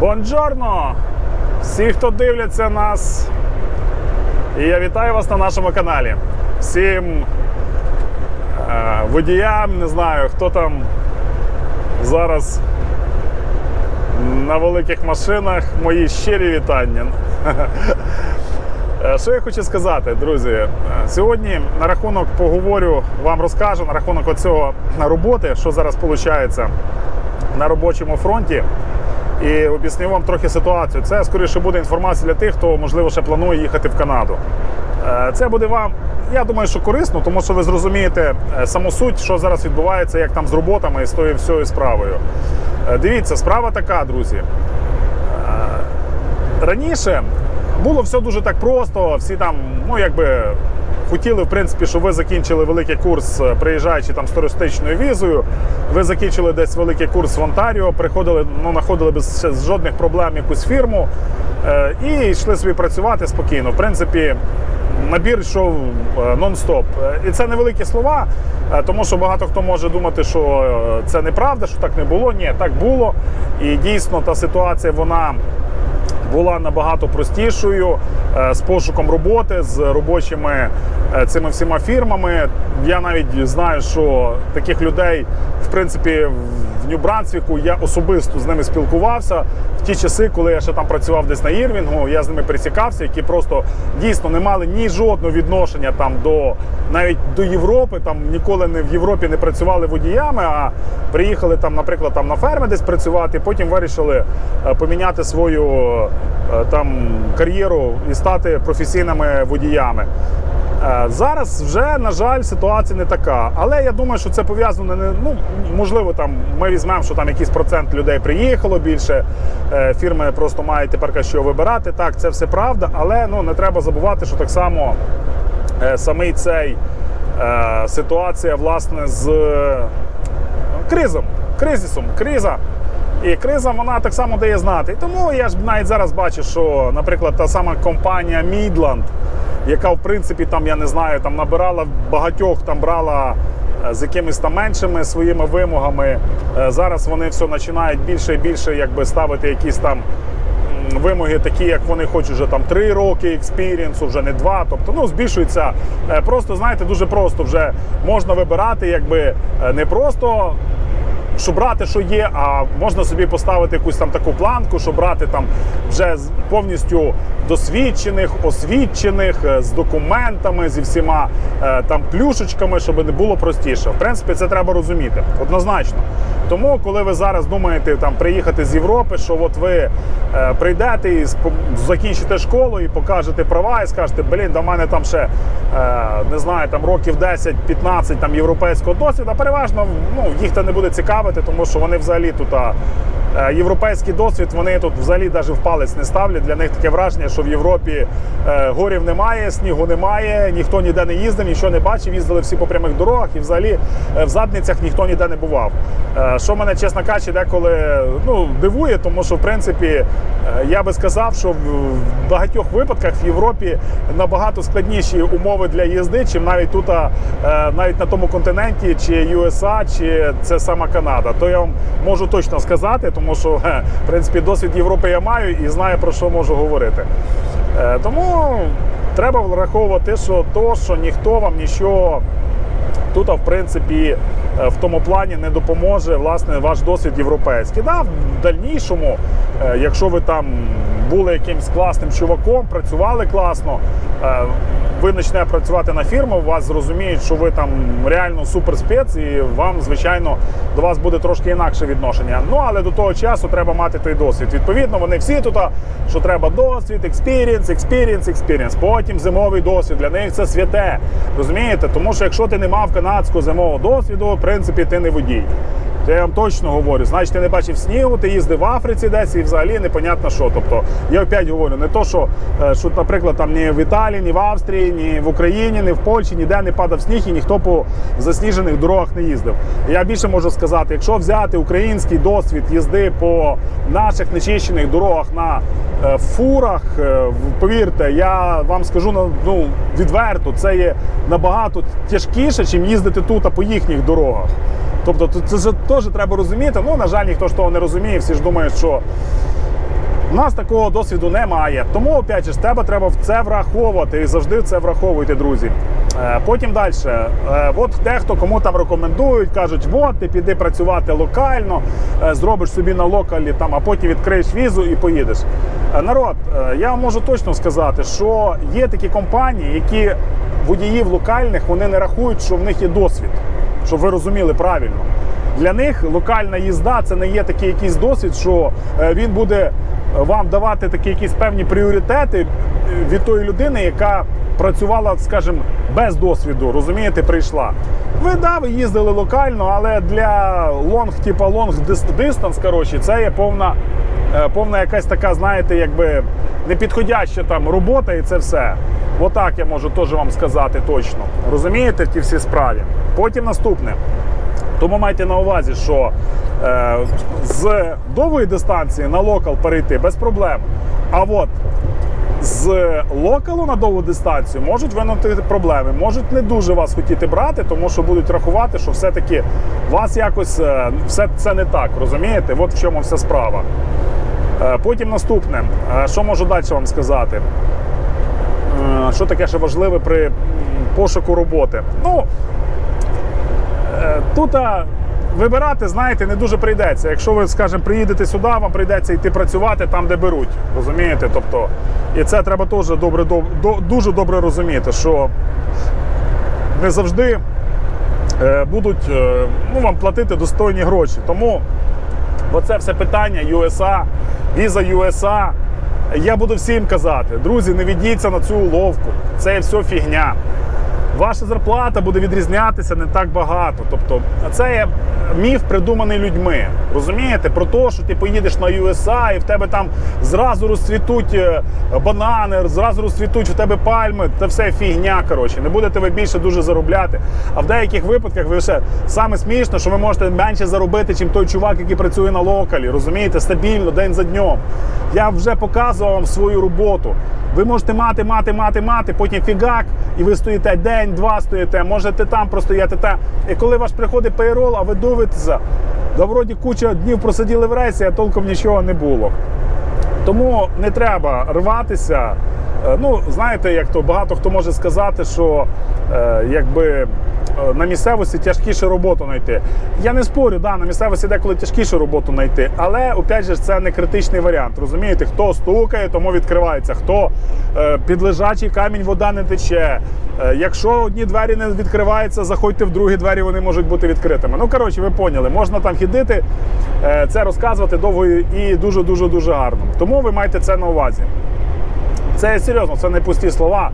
Бонджорно! Всі, хто дивляться нас, і я вітаю вас на нашому каналі. Всім е, водіям, не знаю, хто там зараз на великих машинах, мої щирі вітання. Е, Що я хочу сказати, друзі? Е, Сьогодні на рахунок поговорю, вам розкажу на рахунок оцього роботи, що зараз виходить на робочому фронті. І об'ясню вам трохи ситуацію. Це скоріше буде інформація для тих, хто можливо ще планує їхати в Канаду. Е, Це буде вам, я думаю, що корисно, тому що ви зрозумієте е, саму суть, що зараз відбувається, як там з роботами і з тою всією справою. Е, Дивіться, справа така, друзі. Раніше було все дуже так просто. Всі там, ну якби хотіли, в принципі, щоб ви закінчили великий курс, е, приїжджаючи там з туристичною візою. Ви закінчили десь великий курс в Онтаріо, приходили, ну, знаходили без жодних проблем якусь фірму е, і йшли собі працювати спокійно. В принципі. Набір йшов е, нон-стоп. І це невеликі слова, тому що багато хто може думати, що це неправда, що так не було. Ні, так було. І дійсно та ситуація вона була набагато простішою е, з пошуком роботи, з робочими е, цими всіма фірмами. Я навіть знаю, що таких людей, в принципі, в Нью-Брансвіку я особисто з ними спілкувався в ті часи, коли я ще там працював десь на Ірвінгу. Я з ними пересікався, які просто дійсно не мали ні жодного відношення там до навіть до Європи. Там ніколи не в Європі не працювали водіями, а приїхали там, наприклад, там на ферми десь працювати. Потім вирішили е, поміняти свою е, там кар'єру і стати професійними водіями. Е, Зараз вже, на жаль, ситуація не така. Але я думаю, що це пов'язано не ну можливо, там ми візьмемо, що там якийсь процент людей приїхало більше. е, Фірми просто мають тепер що вибирати. Так, це все правда, але ну не треба забувати, що так само е, самий цей ситуація власне з кризом, кризисом, криза. І криза вона так само дає знати. Тому я ж навіть зараз бачу, що, наприклад, та сама компанія Midland, яка в принципі там, я не знаю, там набирала багатьох, там брала е, з якимись там меншими своїми вимогами. Е, Зараз вони все починають більше і більше якби ставити якісь там вимоги, такі, як вони хочуть вже там 3 роки експірієнсу, вже не 2. Тобто ну, збільшується. Е, Просто знаєте, дуже просто вже можна вибирати, якби не просто що брати, що є, а можна собі поставити якусь там таку планку, що брати там вже повністю досвідчених, освічених, е, з документами, зі всіма е, там плюшечками, щоб не було простіше. В принципі, це треба розуміти однозначно. Тому, коли ви зараз думаєте там приїхати з Європи, що от ви е, прийдете і закінчите школу і покажете права, і скажете, блін, до мене там ще не знаю, там років 10-15 там європейського досвіду, переважно ну, їх це не буде цікавити, тому що вони взагалі тут. е, Європейський досвід вони тут взагалі навіть в палець не ставлять. Для них таке враження, що в Європі е, горів немає, снігу немає, ніхто ніде не їздив, нічого не бачив. Їздили всі по прямих дорогах, і взагалі е, в задницях ніхто ніде не бував. Що мене, чесно кажучи, деколи ну, дивує, тому що в принципі я би сказав, що в багатьох випадках в Європі набагато складніші умови для їзди, чим навіть тут, навіть на тому континенті, чи USA, чи це сама Канада. То я вам можу точно сказати, тому що в принципі досвід Європи я маю і знаю про що можу говорити. Е, Тому треба враховувати, що то, що ніхто вам нічого тут, в принципі, е, в тому плані не допоможе власне ваш досвід європейський. Да, в дальнішому, е, якщо ви там були якимсь класним чуваком, працювали класно, е, ви почнете працювати на фірму, вас зрозуміють, що ви там реально суперспец, і вам, звичайно, до вас буде трошки інакше відношення. Ну але до того часу треба мати той досвід. Відповідно, вони всі тут, що треба досвід, експірієнс, експірієнс, експірієнс. Потім зимовий досвід. Для них це святе. Розумієте? Тому що якщо ти не мав канадського зимового досвіду, в принципі, ти не водій. То я вам точно говорю, значить, ти не бачив снігу, ти їздив в Африці десь і взагалі непонятно що. Тобто, я опять говорю, не то, що, е, що наприклад, там ні в Італії, ні в Австрії, ні в Україні, ні в Польщі ніде не падав сніг і ніхто по засніжених дорогах не їздив. Я більше можу сказати, якщо взяти український досвід їзди по наших нечищених дорогах на е, фурах, е, повірте, я вам скажу ну, відверто, це є набагато тяжкіше, ніж їздити тут а по їхніх дорогах. Тобто, це, ж теж треба розуміти. Ну, на жаль, ніхто ж того не розуміє. Всі ж думають, що У нас такого досвіду немає. Тому, опять же, тебе треба в це враховувати і завжди це враховуйте, друзі. Е, Потім далі. От дехто кому там рекомендують, кажуть, от ти піди працювати локально, е, зробиш собі на локалі, там, а потім відкриєш візу і поїдеш. Е, Народ, е, я вам можу точно сказати, що є такі компанії, які водіїв локальних вони не рахують, що в них є досвід, щоб ви розуміли правильно. Для них локальна їзда це не є такий якийсь досвід, що е, він буде вам давати такі якісь певні пріоритети е, від тої людини, яка працювала, скажімо, без досвіду, розумієте, прийшла. Ви да, ви їздили локально, але для лонг, типа лонг дистанс, коротше, це є повна, е, повна якась така, знаєте, якби непідходяща там робота і це все. Отак я можу теж вам сказати точно. Розумієте, ті всі справі. Потім наступне. Тому майте на увазі, що е, з довгої дистанції на локал перейти без проблем. А от з локалу на довгу дистанцію можуть виникнути проблеми. Можуть не дуже вас хотіти брати, тому що будуть рахувати, що все-таки вас якось е, все це не так. Розумієте? От в чому вся справа. Е, потім наступне. Е, що можу далі вам сказати? Що таке ще важливе при пошуку роботи? Ну, Тут вибирати, знаєте, не дуже прийдеться. Якщо ви, скажімо, приїдете сюди, вам прийдеться йти працювати там, де беруть. Розумієте? Тобто, і це треба теж добре, доб- до- дуже добре розуміти, що не завжди е, будуть е, ну, вам платити достойні гроші. Тому оце все питання USA, віза USA. Я буду всім казати, друзі, не ведіться на цю уловку. Це все фігня ваша зарплата буде відрізнятися не так багато. Тобто, це є міф, придуманий людьми. Розумієте? Про те, що ти поїдеш на USA і в тебе там зразу розцвітуть е, банани, зразу розцвітуть в тебе пальми. Це все фігня. Коротше, не будете ви більше дуже заробляти. А в деяких випадках ви ще саме смішно, що ви можете менше заробити, чим той чувак, який працює на локалі. Розумієте, стабільно, день за днем. Я вже показував вам свою роботу. Ви можете мати, мати, мати, мати, потім фігак, і ви стоїте день-два стоїте, можете там простояти. Та. І коли ваш приходить пейрол, а ви дивитеся, да вроді куча днів просиділи в рейсі, а толком нічого не було. Тому не треба рватися. Е, Ну, знаєте, як то багато хто може сказати, що е, якби на місцевості тяжкіше роботу знайти. Я не спорю, да, на місцевості деколи тяжкіше роботу знайти, але опять же це не критичний варіант. Розумієте, хто стукає, тому відкривається. Хто е, під лежачий камінь вода не тече. Е, якщо одні двері не відкриваються, заходьте в другі двері, вони можуть бути відкритими. Ну коротше, ви поняли, можна там хідити, е, це розказувати довго і дуже дуже дуже гарно. Тому ви маєте це на увазі. Це серйозно, це не пусті слова.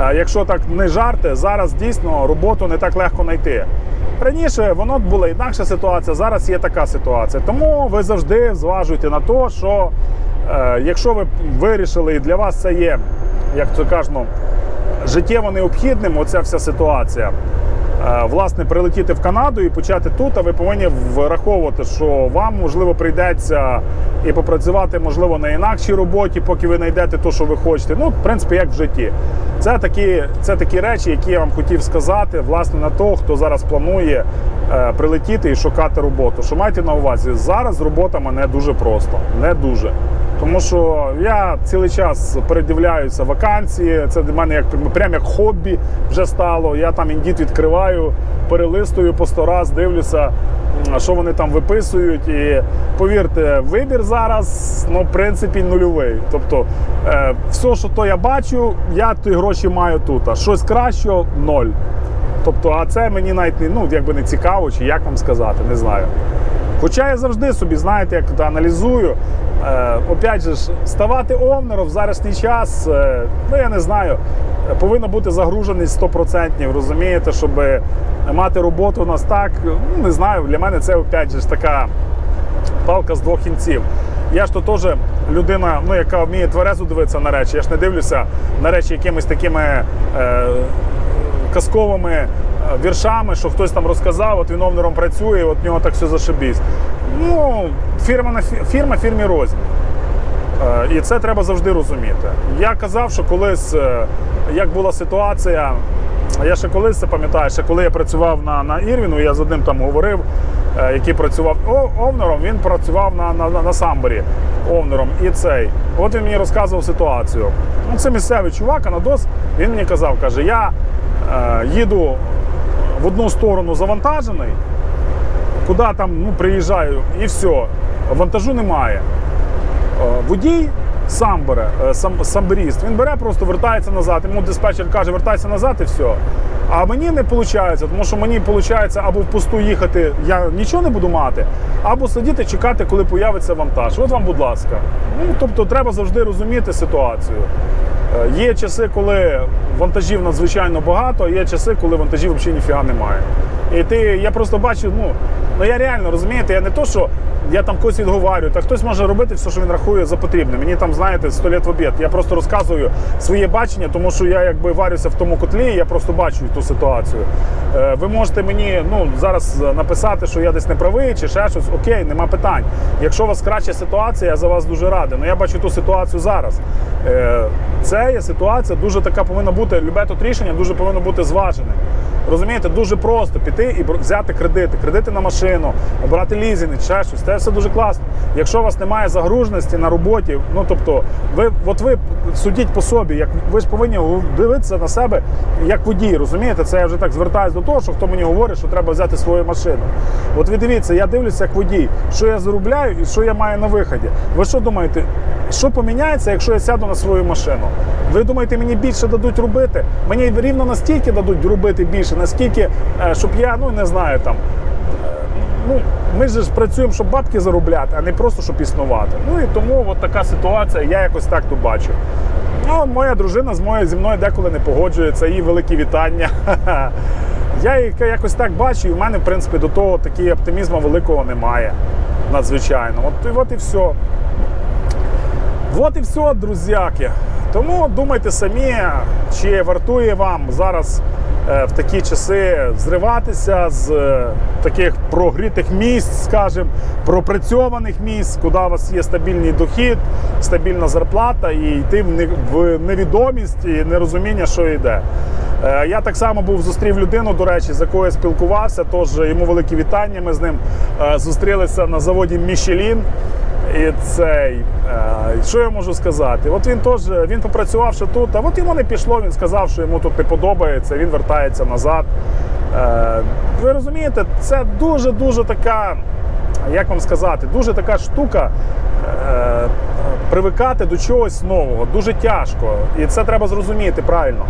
Е, Якщо так не жарти, зараз дійсно роботу не так легко знайти. Раніше воно була інакша ситуація, зараз є така ситуація. Тому ви завжди зважуйте на те, що е, якщо ви вирішили і для вас це є, як це кажемо, життєво необхідним, оця вся ситуація. Е, Власне, прилетіти в Канаду і почати тут, а ви повинні враховувати, що вам можливо прийдеться і попрацювати, можливо, на інакшій роботі, поки ви знайдете те, що ви хочете. Ну, в принципі, як в житті. Це такі, це такі речі, які я вам хотів сказати, власне, на того, хто зараз планує е, прилетіти і шукати роботу. Що майте на увазі, зараз робота мене дуже просто, не дуже. Тому що я цілий час передивляюся вакансії. Це для мене як прям як хобі вже стало. Я там індіт відкриваю, перелистую по сто раз, дивлюся, що вони там виписують. І повірте, вибір зараз ну, в принципі нульовий. Тобто, е, все, що то я бачу, я ті гроші маю тут. А щось кращого ноль. Тобто, а це мені навіть не, ну, якби не цікаво, чи як вам сказати, не знаю. Хоча я завжди собі, знаєте, як то аналізую. Е, опять же, ставати овнером в зарашній час, е, ну я не знаю, повинна бути загруженість 100%, розумієте, щоб мати роботу у нас так. Ну, не знаю, для мене це опять же така палка з двох кінців. Я ж то теж людина, ну, яка вміє тверезо дивитися на речі. Я ж не дивлюся на речі якимись такими е, казковими віршами, що хтось там розказав, от він овнером працює, от в нього так все зашибісь. Ну, фірма на фі- фірма фірмі рознь. Е, І це треба завжди розуміти. Я казав, що колись, е, як була ситуація, я ще колись це пам'ятаю, ще коли я працював на, на Ірвіну, я з одним там говорив, е, який працював овнером, він працював на, на, на, на самборі овнером. І цей. От він мені розказував ситуацію. Ну, це місцевий чувак, Анадос. Він мені казав, каже, я е, їду в одну сторону завантажений, куди там ну, приїжджаю, і все. Вантажу немає. Е, Водій сам бере, е, сам, самберіст, він бере, просто вертається назад. Йому диспетчер каже, вертайся назад і все. А мені не виходить, тому що мені виходить або в пусту їхати, я нічого не буду мати, або сидіти, чекати, коли появиться вантаж. От вам, будь ласка. Ну, тобто треба завжди розуміти ситуацію. Е, Є часи, коли вантажів надзвичайно багато, є часи, коли вантажів взагалі ніфіга немає. І ти, я просто бачу, ну, ну я реально розумієте, я не то, що я там когось відговарюю, та хтось може робити все, що він рахує за потрібне. Мені там, знаєте, сто літ в обід. Я просто розказую своє бачення, тому що я якби варюся в тому котлі, і я просто бачу ту ситуацію. Е, Ви можете мені ну, зараз написати, що я десь не правий чи ще щось. Окей, нема питань. Якщо у вас краща ситуація, я за вас дуже радий. Ну я бачу ту ситуацію зараз. Е, Це є ситуація, дуже така повинна бути. Любе тут рішення дуже повинно бути зважене. Розумієте, дуже просто піти і взяти кредити, кредити на машину, брати лізинг, ще щось. Це все дуже класно. Якщо у вас немає загруженості на роботі, ну тобто, ви от ви судіть по собі, як ви ж повинні дивитися на себе як водій. Розумієте, це я вже так звертаюся до того, що хто мені говорить, що треба взяти свою машину. От ви дивіться, я дивлюся як водій, що я заробляю і що я маю на виході. Ви що думаєте? Що поміняється, якщо я сяду на свою машину? Ви думаєте, мені більше дадуть робити? Мені рівно настільки дадуть робити більше, наскільки, е, щоб я, ну не знаю там. е, Ну, ми ж працюємо, щоб бабки заробляти, а не просто щоб існувати. Ну і тому от така ситуація, я якось так то бачу. Ну, моя дружина з моєю зі мною деколи не погоджується, їй великі вітання. Я її якось так бачу, і в мене, в принципі, до того такого оптимізму великого немає. Надзвичайно. От, от і все. От і все, друзяки. Тому думайте самі, чи вартує вам зараз в такі часи зриватися з е, таких прогрітих місць, скажімо, пропрацьованих місць, куди у вас є стабільний дохід, стабільна зарплата, і йти в невідомість і нерозуміння, що йде. Е, Я так само був зустрів людину, до речі, з якою я спілкувався. Тож йому великі вітання. Ми з ним е, зустрілися на заводі Мішелін. І цей, е, що я можу сказати? От він теж він попрацював тут, а от йому не пішло. Він сказав, що йому тут не подобається. Він вертається назад. Е, ви розумієте, це дуже дуже така, як вам сказати, дуже така штука. Привикати до чогось нового дуже тяжко, і це треба зрозуміти правильно.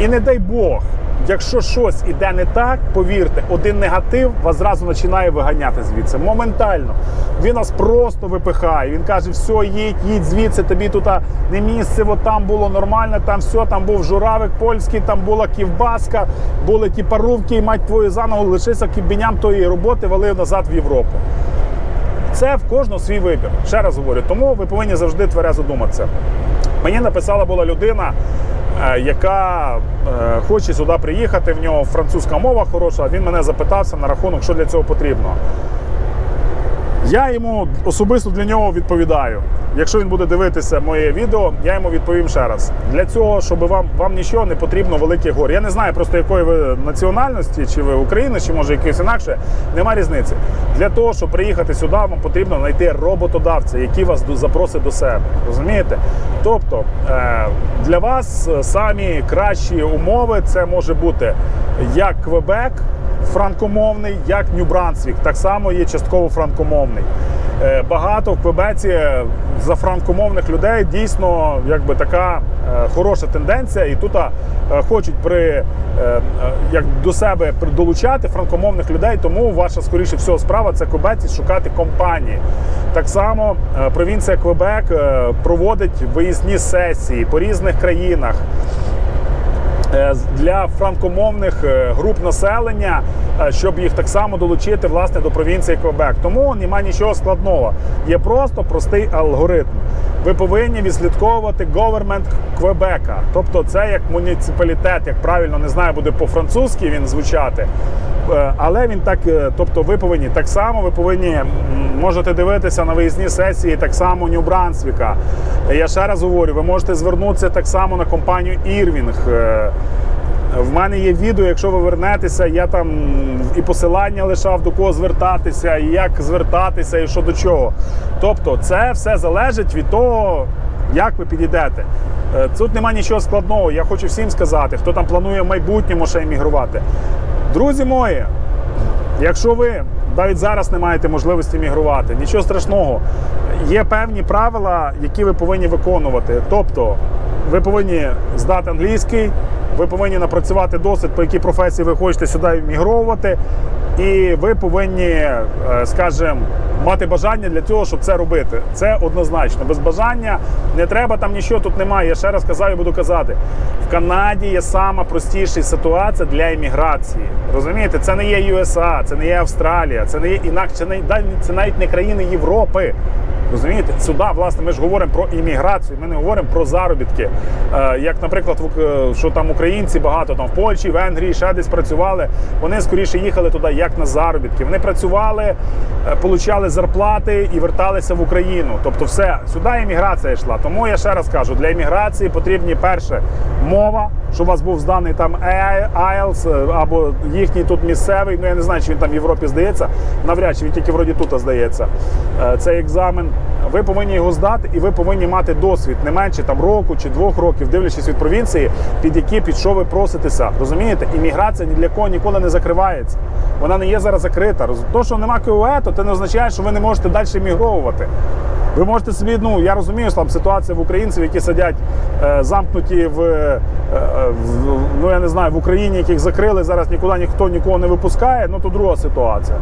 І не дай Бог, якщо щось іде не так, повірте, один негатив вас зразу починає виганяти звідси. Моментально. Він нас просто випихає. Він каже: все, їдь, їдь звідси, тобі тут не місце, от там було нормально, там все, там був журавик польський, там була ківбаска, були ті парувки, і мать твою заново лишися кібіням тої роботи, валив назад в Європу. Це в кожного свій вибір. Ще раз говорю, тому ви повинні завжди тверезо думатися. Мені написала була людина, е, яка е, хоче сюди приїхати. В нього французька мова хороша. Він мене запитався на рахунок, що для цього потрібно. Я йому особисто для нього відповідаю. Якщо він буде дивитися моє відео, я йому відповім ще раз. Для цього, щоб вам вам нічого не потрібно великих гор. Я не знаю просто якої ви національності, чи ви українець, чи може якийсь інакше. Нема різниці. Для того, щоб приїхати сюди, вам потрібно знайти роботодавця, який вас запросить до себе. Розумієте? Тобто е, для вас самі кращі умови це може бути як Квебек, франкомовний, як Нью-Брансвік, так само є частково франкомовний. Е, Багато в Квебеці за франкомовних людей дійсно якби така е, хороша тенденція, і тут е, хочуть при як до себе долучати франкомовних людей. Тому ваша скоріше всього справа це Квебеці шукати компанії. Так само провінція Квебек проводить виїзні сесії по різних країнах для франкомовних е, груп населення, е, щоб їх так само долучити власне до провінції Квебек. Тому немає нічого складного. Є просто простий алгоритм. Ви повинні відслідковувати government Квебека. Тобто це як муніципалітет, як правильно не знаю, буде по-французьки він звучати. Е, Але він так, е, тобто ви повинні так само, ви повинні можете дивитися на виїзні сесії так само Нью-Брансвіка. Я ще раз говорю, ви можете звернутися так само на компанію Ірвінг. Е, В мене є відео, якщо ви вернетеся, я там і посилання лишав до кого звертатися, і як звертатися, і що до чого. Тобто, це все залежить від того, як ви підійдете. Тут нема нічого складного. Я хочу всім сказати, хто там планує в майбутньому ще емігрувати. Друзі мої, Якщо ви навіть зараз не маєте можливості мігрувати, нічого страшного. Є певні правила, які ви повинні виконувати. Тобто, ви повинні здати англійський, ви повинні напрацювати досвід, по якій професії ви хочете сюди мігровувати, і ви повинні, е, скажімо, мати бажання для того, щоб це робити. Це однозначно. Без бажання не треба там нічого тут немає. Я ще раз казав і буду казати. В Канаді є сама простіша ситуація для імміграції. Розумієте, це не є USA, це не є Австралія, це не є інакше, це навіть не країни Європи. Розумієте, сюди, власне, ми ж говоримо про імміграцію, ми не говоримо про заробітки. Е, як, наприклад, в- е, що там українці багато там в Польщі, Венгрії, ще десь працювали. Вони скоріше їхали туди як на заробітки. Вони працювали, е, получали зарплати і верталися в Україну. Тобто, все сюди імміграція йшла. Тому я ще раз кажу: для імміграції потрібні перше мова, щоб у вас був зданий там IELTS або їхній тут місцевий. Ну я не знаю, чи він там в Європі здається. Навряд чи він тільки вроді тут здається. Цей екзамен. Ви повинні його здати, і ви повинні мати досвід не менше там року чи двох років, дивлячись від провінції, під які під що ви проситеся. Розумієте, імміграція ні для кого ніколи не закривається. Вона не є зараз закрита. То, що нема КУЕ, то це не означає, що ви не можете далі мігровувати. Ви можете собі, ну я розумію, що там ситуація в українців, які сидять е, замкнуті в, е, е, в ну я не знаю, в Україні, яких закрили зараз нікуди ніхто нікого не випускає. Ну то друга ситуація.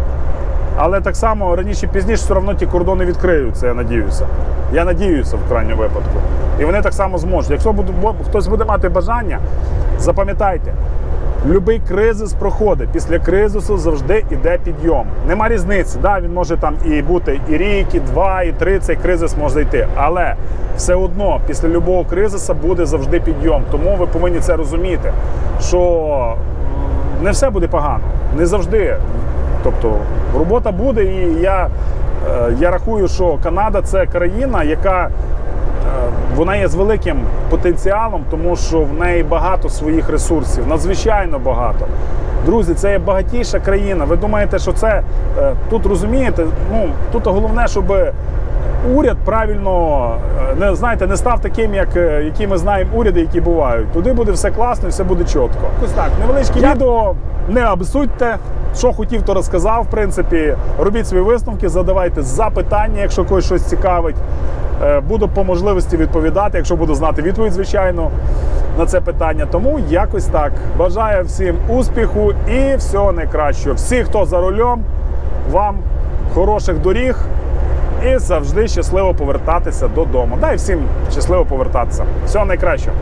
Але так само раніше пізніше все одно ті кордони відкриються, я надіюся. Я надіюся в крайньому випадку. І вони так само зможуть. Якщо буде, хтось буде мати бажання, запам'ятайте, Любий кризис проходить. Після кризису завжди йде підйом. Нема різниці. Да, він може там і бути і рік, і два, і три. Цей кризис може йти. Але все одно після любого кризису буде завжди підйом. Тому ви повинні це розуміти, що не все буде погано, не завжди. Тобто робота буде, і я, е, я рахую, що Канада це країна, яка е, вона є з великим потенціалом, тому що в неї багато своїх ресурсів, надзвичайно багато. Друзі, це є багатіша країна. Ви думаєте, що це е, тут розумієте? Ну тут головне, щоб уряд правильно не знаєте, не став таким, як які ми знаємо уряди, які бувають. Туди буде все класно, і все буде чітко. Ось так, невеличке відео. Не обсудьте. Що хотів, то розказав. В принципі, робіть свої висновки, задавайте запитання, якщо когось щось цікавить. Е, Буду по можливості відповідати, якщо буду знати відповідь, звичайно, на це питання. Тому якось так. Бажаю всім успіху і всього найкращого. Всі, хто за рулем, вам хороших доріг і завжди щасливо повертатися додому. Дай всім щасливо повертатися. Всього найкращого.